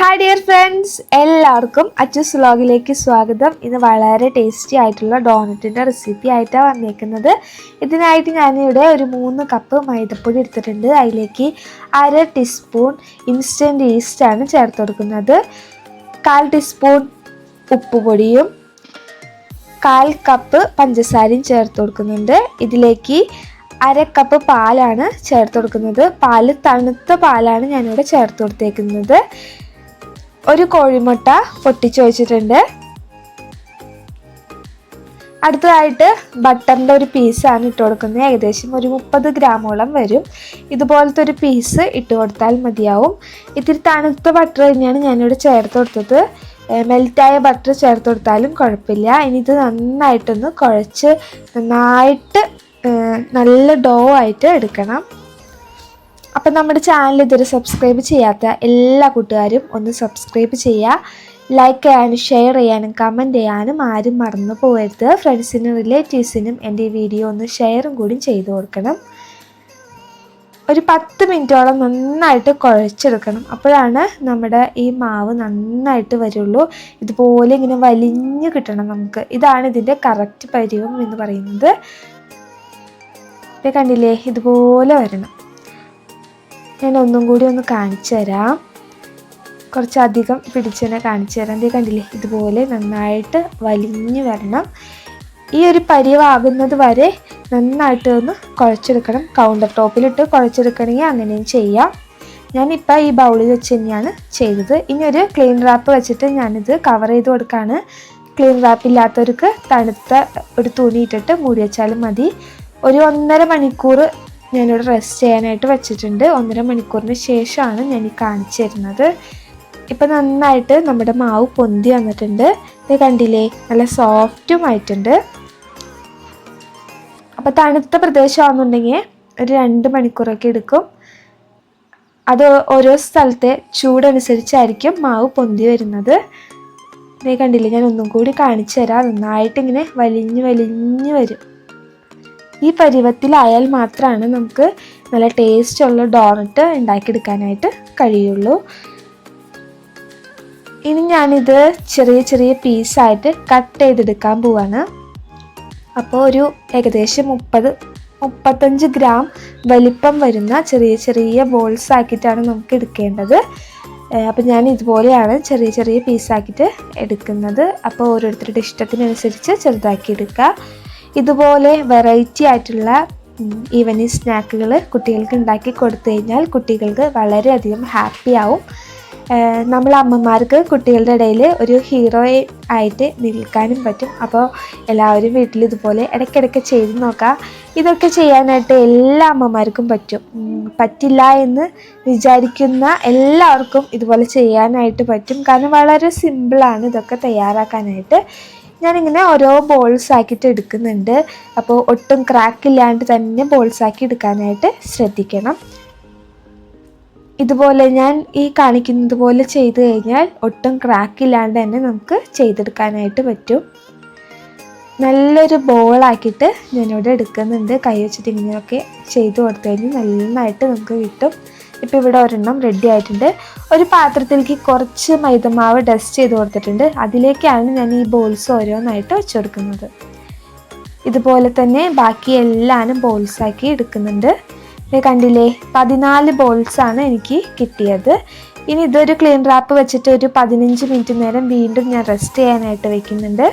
Hi dear friends എല്ലാവർക്കും അച്ചൂസ് വ്ലോഗിലേക്ക് സ്വാഗതം. ഇത് വളരെ ടേസ്റ്റി ആയിട്ടുള്ള ഡോണറ്റിന്റെ റെസിപ്പി ആയിട്ടാണ് വന്നേക്കുന്നത്. ഇതിനായിട്ട് ഞാനിവിടെ ഒരു മൂന്ന് കപ്പ് മൈദപ്പൊടി എടുത്തിട്ടുണ്ട്. അതിലേക്ക് അര ടീസ്പൂൺ ഇൻസ്റ്റന്റ് ഈസ്റ്റാണ് ചേർത്ത് കൊടുക്കുന്നത്. കാൽ ടീസ്പൂൺ ഉപ്പുപൊടിയും കാൽ കപ്പ് പഞ്ചസാരയും ചേർത്ത് കൊടുക്കുന്നുണ്ട്. ഇതിലേക്ക് അര കപ്പ് പാലാണ് ചേർത്ത് കൊടുക്കുന്നത്. പാൽ തണുത്ത പാലാണ് ഞാനിവിടെ ചേർത്ത് കൊടുത്തേക്കുന്നത്. ഒരു കോഴിമുട്ട പൊട്ടിച്ചു വെച്ചിട്ടുണ്ട്. അടുത്തതായിട്ട് ബട്ടറിന്റെ ഒരു പീസാണ് ഇട്ട് കൊടുക്കുന്നത്. ഏകദേശം ഒരു മുപ്പത് ഗ്രാമോളം വരും. ഇതുപോലത്തെ ഒരു പീസ് ഇട്ട് കൊടുത്താൽ മതിയാവും. ഇത്തിരി തണുത്ത ബട്ടർ തന്നെയാണ് ഞാനിവിടെ ചേർത്ത് കൊടുത്തത്. മെൽറ്റായ ബട്ടർ ചേർത്ത് കൊടുത്താലും കുഴപ്പമില്ല. ഇനി ഇത് നന്നായിട്ടൊന്ന് കുഴച്ച് നന്നായിട്ട് നല്ല ഡോ ആയിട്ട് എടുക്കണം. അപ്പം നമ്മുടെ ചാനൽ ഇതുവരെ സബ്സ്ക്രൈബ് ചെയ്യാത്ത എല്ലാ കൂട്ടുകാരും ഒന്ന് സബ്സ്ക്രൈബ് ചെയ്യുക ലൈക്ക് ചെയ്യാനും ഷെയർ ചെയ്യാനും കമന്റ് ചെയ്യാനും ആരും മറന്നു പോകരുത്. ഫ്രണ്ട്സിനും റിലേറ്റീവ്സിനും എന്റെ ഈ വീഡിയോ ഒന്ന് ഷെയറും കൂടി ചെയ്തു കൊടുക്കണം. ഒരു പത്ത് മിനിറ്റോളം നന്നായിട്ട് കുഴച്ചെടുക്കണം. അപ്പോഴാണ് നമ്മുടെ ഈ മാവ് നന്നായിട്ട് വരുള്ളൂ. ഇതുപോലെ ഇങ്ങനെ വലിഞ്ഞു കിട്ടണം നമുക്ക്. ഇതാണ് ഇതിന്റെ കറക്റ്റ് പരിവം എന്ന് പറയുന്നത്. കണ്ടില്ലേ? ഇതുപോലെ വരണം. ഞാൻ ഒന്നും കൂടി ഒന്ന് കാണിച്ചു തരാം. കുറച്ചധികം പിടിച്ചതിനെ കാണിച്ചു തരാം. ഇത് കണ്ടില്ലേ? ഇതുപോലെ നന്നായിട്ട് വലിഞ്ഞു വരണം. ഈ ഒരു പരിവാകുന്നത് വരെ നന്നായിട്ട് ഒന്ന് കുഴച്ചെടുക്കണം. കൗണ്ടർ ടോപ്പിലിട്ട് കുഴച്ചെടുക്കണമെങ്കിൽ അങ്ങനെയും ചെയ്യാം. ഞാനിപ്പോൾ ഈ ബൗളിൽ വെച്ച് തന്നെയാണ് ചെയ്തത്. ഇനി ഒരു ക്ലീൻ റാപ്പ് വെച്ചിട്ട് ഞാനിത് കവർ ചെയ്ത് കൊടുക്കുകയാണ് ക്ലീൻ റാപ്പ് ഇല്ലാത്തവർക്ക് തണുത്ത ഒരു തുണി ഇട്ടിട്ട് മൂടി വെച്ചാലും മതി. ഒരു ഒന്നര മണിക്കൂർ ഞാനിവിടെ റെസ്റ്റ് ചെയ്യാനായിട്ട് വെച്ചിട്ടുണ്ട്. ഒന്നര മണിക്കൂറിന് ശേഷമാണ് ഞാൻ ഈ കാണിച്ചു തരുന്നത്. ഇപ്പം നന്നായിട്ട് നമ്മുടെ മാവ് പൊന്തി വന്നിട്ടുണ്ട്. ഇത് കണ്ടില്ലേ? നല്ല സോഫ്റ്റും ആയിട്ടുണ്ട്. അപ്പോൾ തണുത്ത പ്രദേശമാണെന്നുണ്ടെങ്കിൽ ഒരു രണ്ട് മണിക്കൂറൊക്കെ എടുക്കും. അത് ഓരോ സ്ഥലത്തെ ചൂടനുസരിച്ചായിരിക്കും മാവ് പൊന്തി വരുന്നത്. ഇതേ കണ്ടില്ലേ? ഞാൻ ഒന്നും കൂടി കാണിച്ചു തരാം. നന്നായിട്ട് ഇങ്ങനെ വലിഞ്ഞ് വലിഞ്ഞ് വരും. ഈ പരുവത്തിലായാൽ മാത്രമാണ് നമുക്ക് നല്ല ടേസ്റ്റ് ഉള്ള ഡോണറ്റ് ഉണ്ടാക്കിയെടുക്കാനായിട്ട് കഴിയുള്ളൂ. ഇനി ഞാനിത് ചെറിയ ചെറിയ പീസായിട്ട് കട്ട് ചെയ്തെടുക്കാൻ പോവാണ്. അപ്പോൾ ഒരു ഏകദേശം മുപ്പത് മുപ്പത്തഞ്ച് ഗ്രാം വലിപ്പം വരുന്ന ചെറിയ ചെറിയ ബോൾസ് ആക്കിയിട്ടാണ് നമുക്ക് എടുക്കേണ്ടത്. അപ്പോൾ ഞാൻ ഇതുപോലെയാണ് ചെറിയ ചെറിയ പീസാക്കിയിട്ട് എടുക്കുന്നത്. അപ്പോൾ ഓരോരുത്തരുടെ ഇഷ്ടത്തിനനുസരിച്ച് ചെറുതാക്കി എടുക്കുക ഇതുപോലെ വെറൈറ്റി ആയിട്ടുള്ള ഈവനിങ് സ്നാക്കുകൾ കുട്ടികൾക്ക് ഉണ്ടാക്കി കൊടുത്തു കഴിഞ്ഞാൽ കുട്ടികൾക്ക് വളരെയധികം ഹാപ്പി ആവും. നമ്മൾ അമ്മമാർക്ക് കുട്ടികളുടെ ഇടയിൽ ഒരു ഹീറോ ആയിട്ട് നിൽക്കാനും പറ്റും. അപ്പോൾ എല്ലാവരും വീട്ടിൽ ഇതുപോലെ ഇടയ്ക്കിടയ്ക്ക് ചെയ്ത് നോക്കാം. ഇതൊക്കെ ചെയ്യാനായിട്ട് എല്ലാ അമ്മമാർക്കും പറ്റും. പറ്റില്ല എന്ന് വിചാരിക്കുന്ന എല്ലാവർക്കും ഇതുപോലെ ചെയ്യാനായിട്ട് പറ്റും. കാരണം വളരെ സിമ്പിളാണ് ഇതൊക്കെ തയ്യാറാക്കാനായിട്ട്. ഞാനിങ്ങനെ ഓരോ ബോൾസ് ആക്കിയിട്ട് എടുക്കുന്നുണ്ട്. അപ്പോൾ ഒട്ടും ക്രാക്ക് ഇല്ലാണ്ട് തന്നെ ബോൾസ് ആക്കി എടുക്കാനായിട്ട് ശ്രദ്ധിക്കണം. ഇതുപോലെ ഞാൻ ഈ കാണിക്കുന്നത് പോലെ ചെയ്ത് കഴിഞ്ഞാൽ ഒട്ടും ക്രാക്ക് ഇല്ലാണ്ട് തന്നെ നമുക്ക് ചെയ്തെടുക്കാനായിട്ട് പറ്റും. നല്ലൊരു ബോളാക്കിയിട്ട് ഞാനിവിടെ എടുക്കുന്നുണ്ട്. കൈ വെച്ചിട്ട് ഇങ്ങനെയൊക്കെ ചെയ്ത് കൊടുത്തു കഴിഞ്ഞാൽ നന്നായിട്ട് നമുക്ക് കിട്ടും. ഇപ്പോൾ ഇവിടെ ഒരെണ്ണം റെഡി ആയിട്ടുണ്ട്. ഒരു പാത്രത്തിലേക്ക് കുറച്ച് മൈദമാവ് ഡസ്റ്റ് ചെയ്ത് കൊടുത്തിട്ടുണ്ട്. അതിലേക്കാണ് ഞാൻ ഈ ബോൾസ് ഓരോന്നായിട്ട് വെച്ച് കൊടുക്കുന്നത്. ഇതുപോലെ തന്നെ ബാക്കി എല്ലാനും ബോൾസാക്കി എടുക്കുന്നുണ്ട്. കണ്ടില്ലേ പതിനാല് ബോൾസാണ് എനിക്ക് കിട്ടിയത്. ഇനി ഇതൊരു ക്ലീൻ റാപ്പ് വെച്ചിട്ട് ഒരു പതിനഞ്ച് മിനിറ്റ് നേരം വീണ്ടും ഞാൻ റെസ്റ്റ് ചെയ്യാനായിട്ട് വെക്കുന്നുണ്ട്.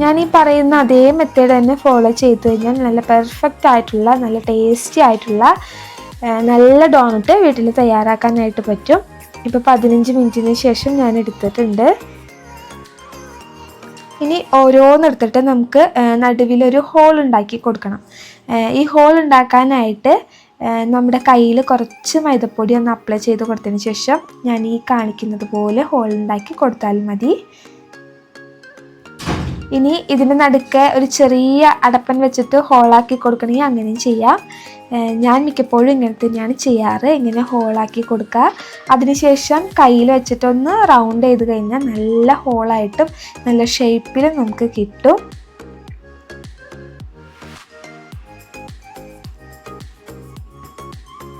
ഞാൻ ഈ പറയുന്ന അതേ മെത്തേഡ് തന്നെ ഫോളോ ചെയ്ത് കഴിഞ്ഞാൽ നല്ല പെർഫെക്റ്റ് ആയിട്ടുള്ള നല്ല ടേസ്റ്റി ആയിട്ടുള്ള നല്ല ഡോണറ്റ് വീട്ടിൽ തയ്യാറാക്കാനായിട്ട് പറ്റും. ഇപ്പോൾ പതിനഞ്ച് മിനിറ്റിന് ശേഷം ഞാൻ എടുത്തിട്ടുണ്ട്. ഇനി ഓരോന്നെടുത്തിട്ട് നമുക്ക് നടുവിലൊരു ഹോൾ ഉണ്ടാക്കി കൊടുക്കണം. ഈ ഹോൾ ഉണ്ടാക്കാനായിട്ട് നമ്മുടെ കയ്യിൽ കുറച്ച് മൈദപ്പൊടി ഒന്ന് അപ്ലൈ ചെയ്ത് കൊടുത്തതിന് ശേഷം ഞാൻ ഈ കാണിക്കുന്നത് പോലെ ഹോൾ ഉണ്ടാക്കി കൊടുത്താൽ മതി. ഇനി ഇതിന്റെ നടുക്ക് ഒരു ചെറിയ അടപ്പൻ വെച്ചിട്ട് ഹോളാക്കി കൊടുക്കണമെങ്കിൽ അങ്ങനെയും ചെയ്യാം. ഞാൻ മിക്കപ്പോഴും ഇങ്ങനെ തന്നെയാണ് ചെയ്യാറ്. ഇങ്ങനെ ഹോളാക്കി കൊടുക്കുക. അതിനുശേഷം കയ്യിൽ വെച്ചിട്ടൊന്ന് റൗണ്ട് ചെയ്ത് കഴിഞ്ഞാൽ നല്ല ഹോളായിട്ടും നല്ല ഷേപ്പിലും നമുക്ക് കിട്ടും.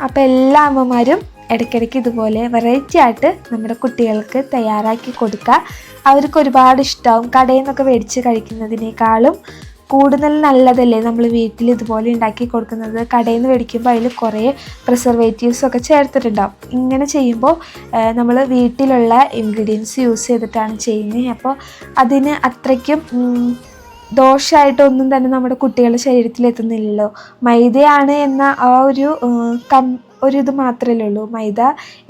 അപ്പോൾ എല്ലാ അമ്മമാരും ഇടയ്ക്കിടയ്ക്ക് ഇതുപോലെ വെറൈറ്റി ആയിട്ട് നമ്മുടെ കുട്ടികൾക്ക് തയ്യാറാക്കി കൊടുക്കുക. അവർക്ക് ഒരുപാട് ഇഷ്ടമാവും കടയിൽ നിന്നൊക്കെ മേടിച്ച് കഴിക്കുന്നതിനേക്കാളും കൂടുതൽ നല്ലതല്ലേ നമ്മൾ വീട്ടിൽ ഇതുപോലെ ഉണ്ടാക്കി കൊടുക്കുന്നത്? കടയിൽ നിന്ന് മേടിക്കുമ്പോൾ അതിൽ കുറേ പ്രിസർവേറ്റീവ്സ് ഒക്കെ ചേർത്തിട്ടുണ്ടാവും. ഇങ്ങനെ ചെയ്യുമ്പോൾ നമ്മൾ വീട്ടിലുള്ള ഇൻഗ്രീഡിയൻസ് യൂസ് ചെയ്തിട്ടാണ് ചെയ്യുന്നത് അപ്പോൾ അതിന് അത്രയ്ക്കും ദോഷമായിട്ടൊന്നും തന്നെ നമ്മുടെ കുട്ടികളുടെ ശരീരത്തിൽ എത്തുന്നില്ലല്ലോ. മൈദയാണ് എന്ന ആ ഒരു കം ഒരു ഇത് മാത്രമല്ലേ ഉള്ളൂ. മൈദ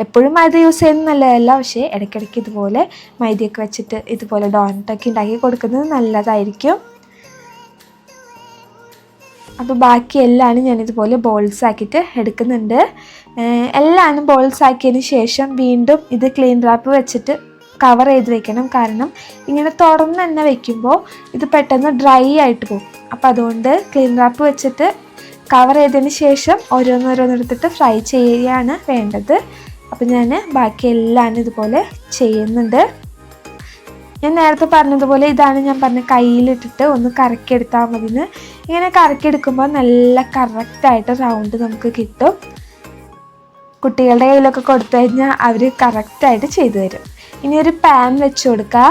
എപ്പോഴും മൈദ യൂസ് ചെയ്യുന്നത് നല്ലതല്ല. പക്ഷേ ഇടയ്ക്കിടയ്ക്ക് ഇതുപോലെ മൈദയൊക്കെ വെച്ചിട്ട് ഇതുപോലെ ഡോണറ്റൊക്കെ ഉണ്ടാക്കി കൊടുക്കുന്നത് നല്ലതായിരിക്കും. അപ്പോൾ ബാക്കി ഞാൻ ഞാനിതുപോലെ ബോൾസ് ആക്കിയിട്ട് എടുക്കുന്നുണ്ട്. എല്ലാം ബോൾസ് ആക്കിയതിന് ശേഷം വീണ്ടും ഇത് ക്ലീൻ റാപ്പ് വെച്ചിട്ട് കവർ ചെയ്ത് വെക്കണം. കാരണം ഇങ്ങനെ തുറന്ന് തന്നെ വെക്കുമ്പോൾ ഇത് പെട്ടെന്ന് ഡ്രൈ ആയിട്ട് പോകും. അപ്പോൾ അതുകൊണ്ട് ക്ലീൻ റാപ്പ് വെച്ചിട്ട് കവർ ചെയ്തതിന് ശേഷം ഓരോന്നോരോന്നെടുത്തിട്ട് ഫ്രൈ ചെയ്യുകയാണ് വേണ്ടത്. അപ്പോൾ ഞാൻ ബാക്കി എല്ലാം ഇതുപോലെ ചെയ്യുന്നുണ്ട്. ഞാൻ നേരത്തെ പറഞ്ഞതുപോലെ ഇതാണ് ഞാൻ പറഞ്ഞ കയ്യിലിട്ടിട്ട് ഒന്ന് കറക്കിയെടുത്താൽ മതിന്ന്. ഇങ്ങനെ കറക്കിയെടുക്കുമ്പോൾ നല്ല കറക്റ്റായിട്ട് റൗണ്ട് നമുക്ക് കിട്ടും. കുട്ടികളുടെ കയ്യിലൊക്കെ കൊടുത്തു കഴിഞ്ഞാൽ അവർ കറക്റ്റായിട്ട് ചെയ്തു തരും. ഇനി ഒരു പാൻ വെച്ച് കൊടുക്കുക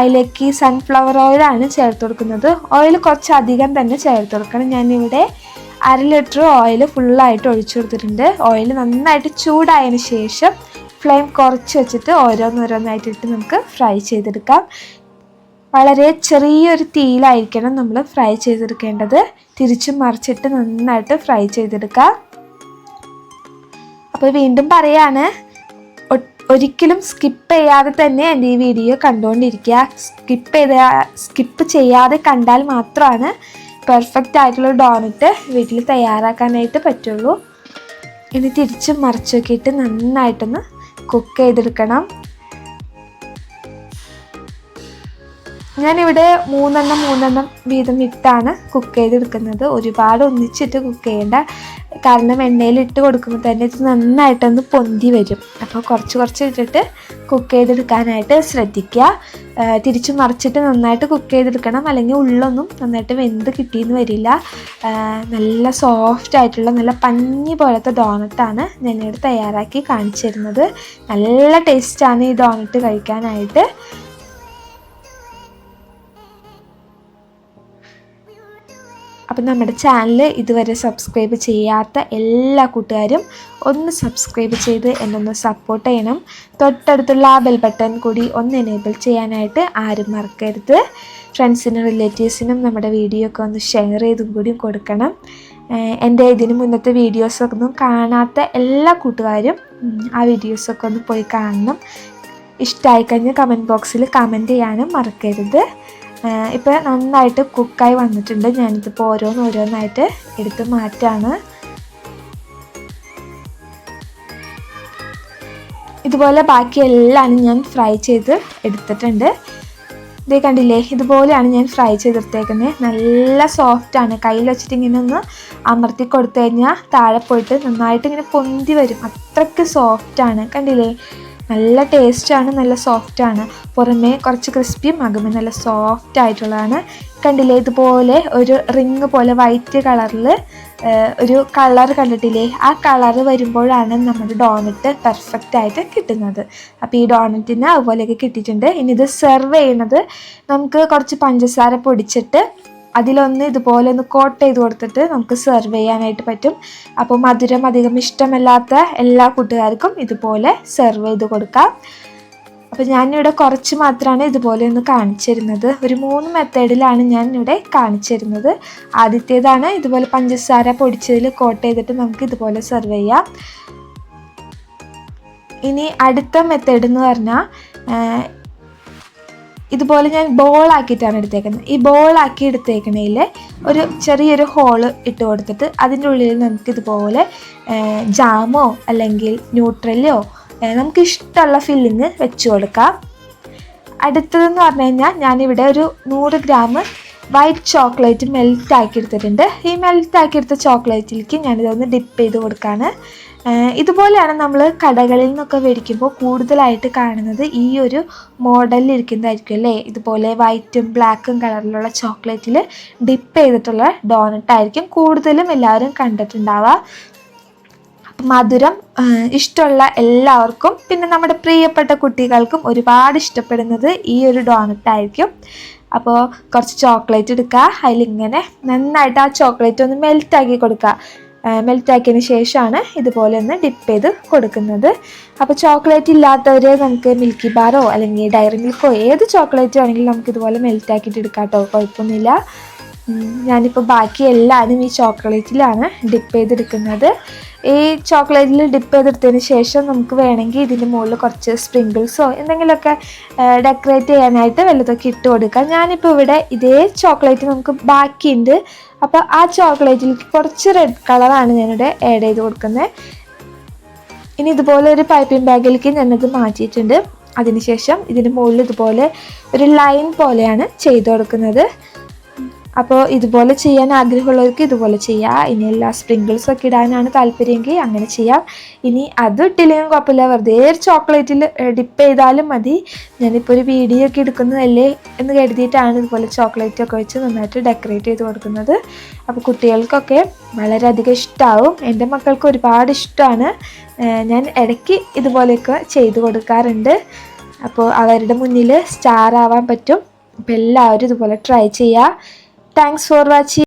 അതിലേക്ക് സൺഫ്ലവർ ഓയിലാണ് ചേർത്ത് കൊടുക്കുന്നത്. ഓയിൽ കുറച്ച് അധികം തന്നെ ചേർത്ത് കൊടുക്കണം. ഞാനിവിടെ അര ലിറ്റർ ഓയിൽ ഫുള്ളായിട്ട് ഒഴിച്ചു കൊടുത്തിട്ടുണ്ട്. ഓയിൽ നന്നായിട്ട് ചൂടായതിന് ശേഷം ഫ്ലെയിം കുറച്ച് വെച്ചിട്ട് ഓരോന്നോരോന്നായിട്ട് ഇട്ട് നമുക്ക് ഫ്രൈ ചെയ്തെടുക്കാം. വളരെ ചെറിയൊരു തീയിലായിരിക്കണം നമ്മൾ ഫ്രൈ ചെയ്തെടുക്കേണ്ടത്. തിരിച്ചു മറിച്ചിട്ട് നന്നായിട്ട് ഫ്രൈ ചെയ്തെടുക്കാം. അപ്പോൾ വീണ്ടും പറയാണ് ഒരിക്കലും സ്കിപ്പ് ചെയ്യാതെ തന്നെ എന്റെ ഈ വീഡിയോ കണ്ടുകൊണ്ടിരിക്കുക. സ്കിപ്പ് ചെയ്ത സ്കിപ്പ് ചെയ്യാതെ കണ്ടാൽ മാത്രമാണ് പെർഫെക്റ്റ് ആയിട്ടുള്ള ഡോണറ്റ് വീട്ടിൽ തയ്യാറാക്കാനായിട്ട് പറ്റുള്ളൂ. ഇനി തിരിച്ച് മറിച്ചു നോക്കിയിട്ട് നന്നായിട്ടൊന്ന് കുക്ക് ചെയ്തെടുക്കണം. ഞാനിവിടെ മൂന്നെണ്ണം മൂന്നെണ്ണം വീതം ഇട്ടാണ് കുക്ക് ചെയ്തെടുക്കുന്നത്. ഒരുപാട് ഒന്നിച്ചിട്ട് കുക്ക് ചെയ്യേണ്ട. കാരണം എണ്ണയിൽ ഇട്ട് കൊടുക്കുമ്പോൾ തന്നെ ഇത് നന്നായിട്ടൊന്ന് പൊന്തി വരും. അപ്പോൾ കുറച്ച് കുറച്ച് ഇട്ടിട്ട് കുക്ക് ചെയ്തെടുക്കാനായിട്ട് ശ്രദ്ധിക്കുക. തിരിച്ചു മറിച്ചിട്ട് നന്നായിട്ട് കുക്ക് ചെയ്തെടുക്കണം. അല്ലെങ്കിൽ ഉള്ളൊന്നും നന്നായിട്ട് വെന്ത് കിട്ടിയെന്ന് വരില്ല. നല്ല സോഫ്റ്റ് ആയിട്ടുള്ള നല്ല പഞ്ഞി പോലത്തെ ഡോണറ്റാണ് ഞാനിവിടെ തയ്യാറാക്കി കാണിച്ചു തരുന്നത് നല്ല ടേസ്റ്റാണ് ഈ ഡോണറ്റ് കഴിക്കാനായിട്ട്. അപ്പം നമ്മുടെ ചാനൽ ഇതുവരെ സബ്സ്ക്രൈബ് ചെയ്യാത്ത എല്ലാ കൂട്ടുകാരും ഒന്ന് സബ്സ്ക്രൈബ് ചെയ്ത് എന്നൊന്ന് സപ്പോർട്ട് ചെയ്യണം. തൊട്ടടുത്തുള്ള ആ ബെൽ ബട്ടൺ കൂടി ഒന്ന് എനേബിൾ ചെയ്യാനായിട്ട് ആരും മറക്കരുത്. ഫ്രണ്ട്സിനും റിലേറ്റീവ്സിനും നമ്മുടെ വീഡിയോ ഒക്കെ ഒന്ന് ഷെയർ ചെയ്തും കൂടി കൊടുക്കണം. എന്റെ ഇതിന് മുന്നത്തെ വീഡിയോസൊന്നും കാണാത്ത എല്ലാ കൂട്ടുകാരും ആ വീഡിയോസൊക്കെ ഒന്ന് പോയി കാണണം. ഇഷ്ടമായി കഴിഞ്ഞാൽ കമന്റ് ബോക്സിൽ കമന്റ് ചെയ്യാനും മറക്കരുത്. ഇപ്പോൾ നന്നായിട്ട് കുക്കായി വന്നിട്ടുണ്ട്. ഞാനിതിപ്പോൾ ഓരോന്ന് ഓരോന്നായിട്ട് എടുത്ത് മാറ്റാണ്. ഇതുപോലെ ബാക്കി എല്ലാം ഞാൻ ഫ്രൈ ചെയ്ത് എടുത്തിട്ടുണ്ട്. ഇതേ കണ്ടില്ലേ ഇതുപോലെയാണ് ഞാൻ ഫ്രൈ ചെയ്തെടുത്തേക്കുന്നത് നല്ല സോഫ്റ്റാണ് കയ്യിൽ വെച്ചിട്ട് ഇങ്ങനെ ഒന്ന് അമർത്തി കൊടുത്തു കഴിഞ്ഞാൽ താഴെ പോയിട്ട് നന്നായിട്ട് ഇങ്ങനെ പൊന്തി വരും. അത്രയ്ക്ക് സോഫ്റ്റാണ് കണ്ടില്ലേ? നല്ല ടേസ്റ്റാണ് നല്ല സോഫ്റ്റാണ് പുറമേ കുറച്ച് ക്രിസ്പിയും അകമേ നല്ല സോഫ്റ്റ് ആയിട്ടുള്ളതാണ്. കണ്ടില്ലേ ഇതുപോലെ ഒരു റിങ് പോലെ വൈറ്റ് കളറിൽ ഒരു കളർ കണ്ടിട്ടില്ലേ? ആ കളർ വരുമ്പോഴാണ് നമ്മുടെ ഡോണറ്റ് പെർഫെക്റ്റ് ആയിട്ട് കിട്ടുന്നത്. അപ്പോൾ ഈ ഡോണറ്റിന് അതുപോലെയൊക്കെ കിട്ടിയിട്ടുണ്ട്. ഇനി ഇത് സെർവ് ചെയ്യുന്നത് നമുക്ക് കുറച്ച് പഞ്ചസാര പൊടിച്ചിട്ട് അതിലൊന്ന് ഇതുപോലെ ഒന്ന് കോട്ട് ചെയ്ത് കൊടുത്തിട്ട് നമുക്ക് സെർവ് ചെയ്യാനായിട്ട് പറ്റും. അപ്പോൾ മധുരം അധികം ഇഷ്ടമല്ലാത്ത എല്ലാ കൂട്ടുകാർക്കും ഇതുപോലെ സെർവ് ചെയ്ത് കൊടുക്കാം. അപ്പോൾ ഞാനിവിടെ കുറച്ച് മാത്രമാണ് ഇതുപോലെ ഒന്ന് കാണിച്ചിരുന്നത് ഒരു മൂന്ന് മെത്തേഡിലാണ് ഞാൻ ഇവിടെ കാണിച്ചിരുന്നത് ആദ്യത്തേതാണ് ഇതുപോലെ പഞ്ചസാര പൊടിച്ചതിൽ കോട്ട് ചെയ്തിട്ട് നമുക്ക് ഇതുപോലെ സെർവ് ചെയ്യാം. ഇനി അടുത്ത മെത്തേഡ് എന്ന് പറഞ്ഞാൽ ഇതുപോലെ ഞാൻ ബോൾ ആക്കിയിട്ടാണ് എടുത്തേക്കുന്നത്. ഈ ബോൾ ആക്കി എടുത്തേക്കണതിൽ ഒരു ചെറിയൊരു ഹോൾ ഇട്ട് കൊടുത്തിട്ട് അതിന്റെ ഉള്ളിൽ നമുക്ക് ഇതുപോലെ ജാമോ അല്ലെങ്കിൽ ന്യൂട്രലോ നമുക്ക് ഇഷ്ടമുള്ള ഫില്ലിങ് വെച്ച് കൊടുക്കാം. അടുത്തതെന്ന് പറഞ്ഞു കഴിഞ്ഞാൽ ഞാനിവിടെ ഒരു നൂറ് ഗ്രാം വൈറ്റ് ചോക്ലേറ്റ് മെൽറ്റ് ആക്കി എടുത്തിട്ടുണ്ട് ഈ മെൽറ്റ് ആക്കി എടുത്ത ചോക്ലേറ്റിലേക്ക് ഞാനിതൊന്ന് ഡിപ്പ് ചെയ്ത് കൊടുക്കുകയാണ് ഇതുപോലെയാണ് നമ്മൾ കടകളിൽ നിന്നൊക്കെ മേടിക്കുമ്പോൾ കൂടുതലായിട്ട് കാണുന്നത് ഈ ഒരു മോഡലിൽ ഇരിക്കുന്നതായിരിക്കും അല്ലേ? ഇതുപോലെ വൈറ്റും ബ്ലാക്കും കളറിലുള്ള ചോക്ലേറ്റിൽ ഡിപ്പ് ചെയ്തിട്ടുള്ള ഡോണട്ടായിരിക്കും കൂടുതലും എല്ലാവരും കണ്ടിട്ടുണ്ടാവുക. മധുരം ഇഷ്ടമുള്ള എല്ലാവർക്കും പിന്നെ നമ്മുടെ പ്രിയപ്പെട്ട കുട്ടികൾക്കും ഒരുപാട് ഇഷ്ടപ്പെടുന്നത് ഈ ഒരു ഡോണറ്റ് ആയിരിക്കും. അപ്പോൾ കുറച്ച് ചോക്ലേറ്റ് എടുക്കുക അതിലിങ്ങനെ നന്നായിട്ട് ആ ചോക്ലേറ്റ് ഒന്ന് മെൽറ്റാക്കി കൊടുക്കുക മെൽറ്റാക്കിയതിന് ശേഷമാണ് ഇതുപോലെ ഒന്ന് ഡിപ്പ് ചെയ്ത് കൊടുക്കുന്നത്. അപ്പോൾ ചോക്ലേറ്റ് ഇല്ലാത്തവർ നമുക്ക് മിൽക്കി ബാറോ അല്ലെങ്കിൽ ഡയറി മിൽക്കോ ഏത് ചോക്ലേറ്റ് ആണെങ്കിലും നമുക്ക് ഇതുപോലെ മെൽറ്റ് ആക്കിയിട്ട് എടുക്കാം കേട്ടോ കുഴപ്പമൊന്നുമില്ല. ഞാനിപ്പോൾ ബാക്കി എല്ലാവരും ഈ ചോക്ലേറ്റിലാണ് ഡിപ്പ് ചെയ്തെടുക്കുന്നത്. ഈ ചോക്ലേറ്റിൽ ഡിപ്പ് ചെയ്തെടുത്തതിന് ശേഷം നമുക്ക് വേണമെങ്കിൽ ഇതിന്റെ മുകളിൽ കുറച്ച് സ്പ്രിങ്കിൾസോ എന്തെങ്കിലുമൊക്കെ ഡെക്കറേറ്റ് ചെയ്യാനായിട്ട് വല്ലതൊക്കെ ഇട്ട് കൊടുക്കാം. ഞാനിപ്പോൾ ഇവിടെ ഇതേ ചോക്ലേറ്റ് നമുക്ക് ബാക്കിയുണ്ട്. അപ്പോൾ ആ ചോക്ലേറ്റിലേക്ക് കുറച്ച് റെഡ് കളറാണ് ഞാനിവിടെ ആഡ് ചെയ്ത് കൊടുക്കുന്നത്. ഇനി ഇതുപോലെ ഒരു പൈപ്പിംഗ് ബാഗിലേക്ക് ഞാനത് മാറ്റിയിട്ടുണ്ട്. അതിനുശേഷം ഇതിന് മുകളിൽ ഇതുപോലെ ഒരു ലൈൻ പോലെയാണ് ചെയ്ത് കൊടുക്കുന്നത്. അപ്പോൾ ഇതുപോലെ ചെയ്യാൻ ആഗ്രഹമുള്ളവർക്ക് ഇതുപോലെ ചെയ്യാം. ഇനി എല്ലാ സ്പ്രിങ്കിൾസ് ഒക്കെ ഇടാനാണ് താല്പര്യമെങ്കിൽ അങ്ങനെ ചെയ്യാം. ഇനി അത് ഇട്ടില്ലെങ്കിലും കുഴപ്പമില്ല. വെറുതെ ഒരു ചോക്ലേറ്റിൽ ഡിപ്പ് ചെയ്താലും മതി. ഞാനിപ്പോൾ ഒരു വീഡിയോ ഒക്കെ എടുക്കുന്നതല്ലേ എന്ന് കരുതിയിട്ടാണ് ഇതുപോലെ ചോക്ലേറ്റ് ഒക്കെ വെച്ച് നന്നായിട്ട് ഡെക്കറേറ്റ് ചെയ്ത് കൊടുക്കുന്നത്. അപ്പോൾ കുട്ടികൾക്കൊക്കെ വളരെയധികം ഇഷ്ടമാവും എന്റെ മക്കൾക്ക് ഒരുപാട് ഇഷ്ടമാണ് ഞാൻ ഇടയ്ക്ക് ഇതുപോലെയൊക്കെ ചെയ്ത് കൊടുക്കാറുണ്ട്. അപ്പോൾ അവരുടെ മുന്നിൽ സ്റ്റാർ ആവാൻ പറ്റും. അപ്പോൾ എല്ലാവരും ഇതുപോലെ ട്രൈ ചെയ്യുക thanks for watching.